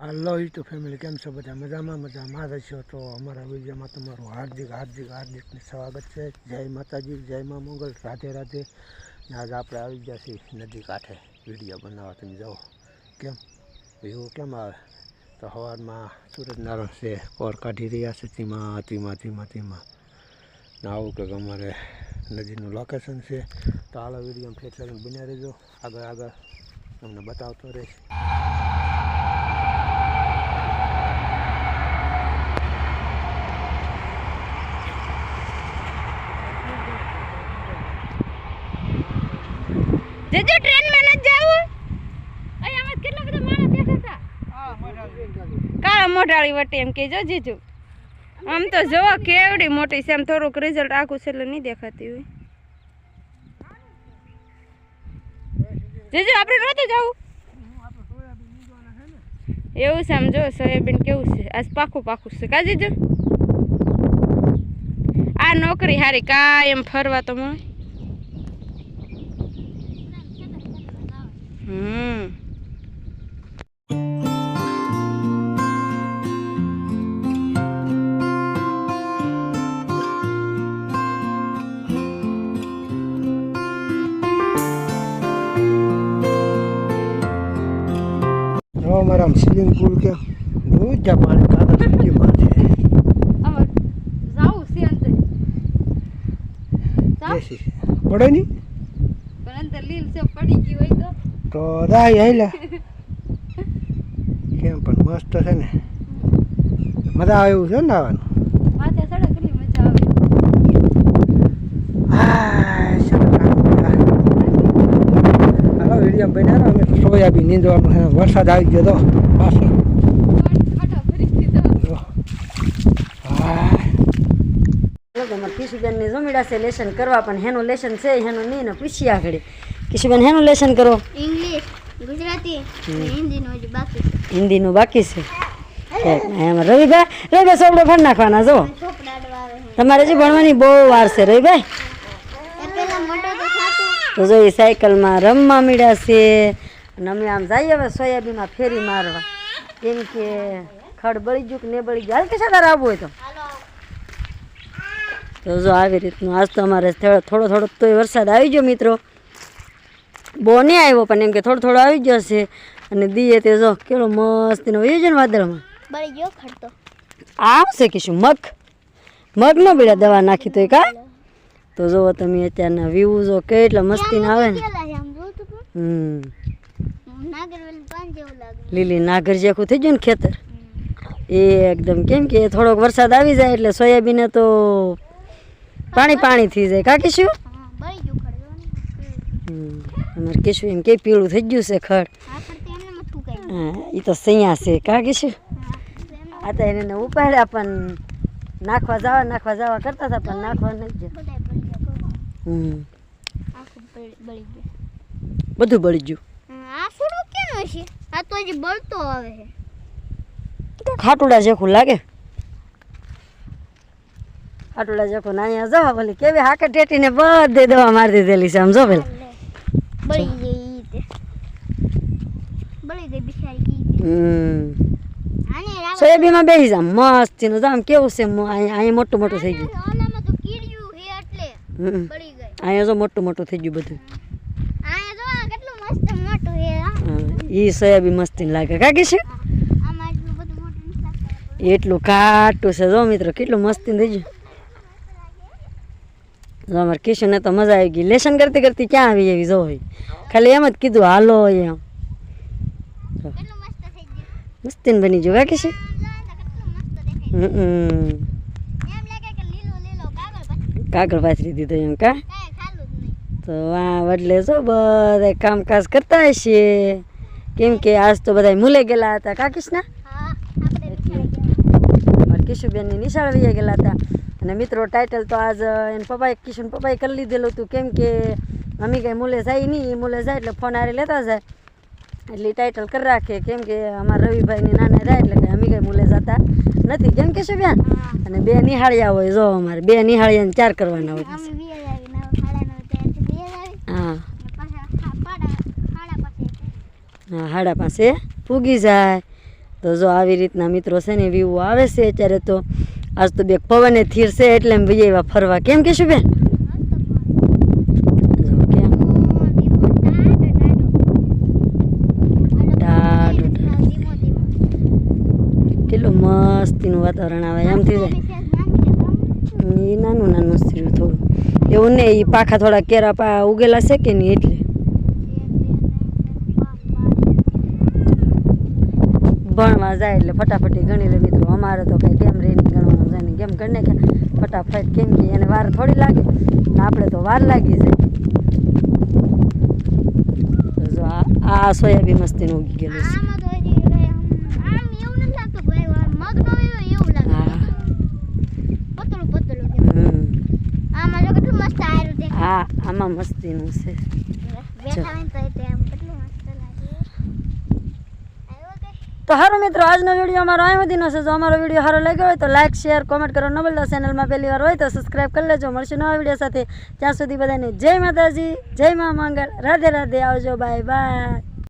હાલો YouTube family કેમ છો બધા? મજામાં મજામાં. છો તો અમારા વિડીયોમાં તમારું હાર્દિક હાર્દિક હાર્દિક સ્વાગત છે. જય માતાજી, જય મા મંગલ. રાધે રાધે. આજ આપણે આવી ગયા છીએ નદી કાંઠે. વીડિયો બનાવવા. તમે જાઓ. કેમ? વ્યૂ કેમ આવે? તો સવારમાં સૂરજનારાયણ છે, કોર કાઢી રહ્યા છે. ધીમા ધીમા ધીમા ધીમા. ને આવું કંઈક અમારે નદીનું લોકેશન છે. તો હાલો વીડિયો ફેટ લગીને બન્યા રહેજો. આગળ આગળ તમને બતાવતો રહીશ. જેજુ ટ્રેનમાં નથી જાવું. અહીંયા કેટલા બધા માણસ દેખાતા કાળા મોઢાળી વટી એમ કહેજો જીજુ. આમ તો જોવો કેવડી મોટી છે આમ થોડુંક રિઝલ્ટ આખું છે એટલે નહીં દેખાતી હોય. જીજુ આપણે નહોતું જવું? એવું છે આમ જો સોયાબીન કેવું છે. આજ પાકું પાકું છે. કા જીજુ? આ નોકરી હારી કાયમ ફરવા તો મળે. હમ. જો અમારા સ્વિમિંગ પુલ કે પાણી જાવું છે અંતે જાવ બેસી છે. પડે નહીં? પણ લીલ છે પડી ગઈ હોય તો. તો દાય હેલા કેમ પણ મસ્ત છે ને. મજા આવે એવું છે ને આવવાનું. હાલો વીડિયો બન્યા અમે સોયાબીન નીંદવાનું છે. વરસાદ આવી ગયો તો પાછો. અમારે કિશુબેનની જમીડા છે લેશન કરવા. પણ હેનું લેશન છે હેનું નહીં ને પૂછી આગળ. કિશુબેન હેનું લેસન કરો? ઇંગ્લિશ ગુજરાતી હિન્દીનું બાકી છે. હિન્દીનું બાકી છે? ઠીક. એમાં રવિભાઈ રવિભાઈ સોપડો ફર નાખવાના જો તમારે હજી ભણવાની બહુ વાર છે રવિભાઈ. તો જો એ સાયકલમાં રમવા મળ્યા છે અને અમે આમ જઈએ હવે સોયાબીનમાં ફેરી મારવા. કેમ કે ખડ બળી ગયું કે ને બળી ગયું? હાલ કે સાદાર આવવું હોય તો? તો જો આવી રીતનું આજ તો અમારે થોડો થોડો તો વરસાદ આવી ગયો મિત્રો. બહુ નહીં આવ્યો પણ એમ કે થોડો થોડો આવી ગયો છે. અને દીએ તે જો કેળો મસ્તીનો વયો છે ને વાદળમાં. બળી ગયો ખડતો આવશે કે શું? મગ? મગ ન બેડા દવા નાખી તોય કા? તો જુઓ તમે અત્યારના વ્યૂ જો કેટલા મસ્તીના આવે ને. હમ. જેવું લીલી નાગર જેખું થઈ ગયું ને ખેતર. એ એકદમ કેમ કે થોડોક વરસાદ આવી જાય એટલે સોયાબીને તો પાણી પાણી થઈ જાય. કાકી કીશું હા બળી ગયું ખડતો ને અમારે કીશું એમ કે પીળું થઈ ગયું છે ખડ. હા એ તો સૈયા છે કા કીશું આ તો એને ઉપાડ્યા પણ નાખવા જવા નાખવા જવા કરતા હતા પણ નાખવા નહીં હમ. બધું બળી ગયું. આ થોડું કેનું આ તો હજી બળતો આવે છે. ખાટુડા જેખું લાગે? ખાટુડા જેખું ને અહીંયા જો બોલી કેવી હાકે ટેટીને બધે દવા મારી દીધેલી છે આમ જો પેલા રાવ સોયાબીનમાં બેસી જા મસ્તીનું જામ કેવું છે અહીંયા મોટું મોટું થઈ ગયું. તો કીડ્યું હે એટલે બળી ગઈ. અહીંયા જો મોટું મોટું થઈ ગયું બધું. એ જો આ કેટલું મસ્ત સોયાબીન મસ્તી લાગે કાકી છે? એટલું કાટું છે જો મિત્રો કેટલું મસ્તી થઈ ગયું. જો અમારે કિશોને તો મજા આવી ગઈ. લેસન કરતી કરતી ક્યાં આવી એવી જો હોય. ખાલી એમ જ કીધું હાલો એમ. મસ્તીન બની લાગે કે લીલો કાગળ પાથરી દીધો એમ કા? જ તો આ વડલે જો બધા કામકાજ કરતા હશે. કેમ કે આજ તો બધા મૂલે ગયેલા હતા કા કિશના? કિશુબેનની નિશાળ વહી ગયેલા હતા. અને મિત્રો ટાઇટલ તો આજ એને પપ્પાએ કિશન પપ્પાએ કરી લીધેલું હતું. કેમ કે મમ્મી કાંઈ મૂલે જાય નહીં એ મૂલે જાય એટલે ફોન આરે લેતા જાય. એટલે ટાઇટલ કરી રાખે. કેમ કે અમારા રવિભાઈની નાના જાય એટલે કે અમે કાંઈ મૂલે જતા નથી. કેમ કે શું બેન? અને બે નિહાળિયા હોય જો અમારે બે નિહાળિયાને ચાર કરવાના હોય. અમે હા. હા હાડા પાસે પૂગી જાય. તો જો આવી રીતના મિત્રો છે ને વ્યૂ આવે છે અત્યારે તો. આજ તો બે પવને થીર છે એટલે એમ ભાઈ એવા ફરવા. કેમ બેન? જો કેમ ટાઢું કેટલું મસ્તીનું વાતાવરણ આવે, એમ થઈ જાય. એ નાનું નાનું સ્ત્રી થોડું. એવું નહીં એ પાખા થોડા કેરા પા ઉગેલા છે કે નહીં એટલે? ભણવા જાય એટલે ફટાફટી ગણી લે મિત્રો. અમારે તો કઈ ગણવાનું જાય ને કેમ ફટાફટ કેમ કે એને વાર થોડી લાગે. ને આપણે તો વાર લાગી જાય જો આ સોયાબીન મસ્તીનું ઉગી ગયેલું છે. હા. આમાં મસ્તીનું છે બેઠા હોય ને તો તે આમ કેટલું મસ્ત લાગે આવ્યો કે તો સારું મિત્રો, આજનો વીડિયો અમારો અહીં સુધીનો છે. જો અમારો વીડિયો સારો લાગ્યો હોય તો લાઇક શેર કોમેન્ટ કરો. ન ચેનલમાં પહેલી વાર હોય તો સબસ્ક્રાઈબ કરી લેજો. મળશે નવા વીડિયો સાથે. ત્યાં સુધી બધાને જય માતાજી, જય મા મંગળ. રાધે રાધે. આવજો. Bye bye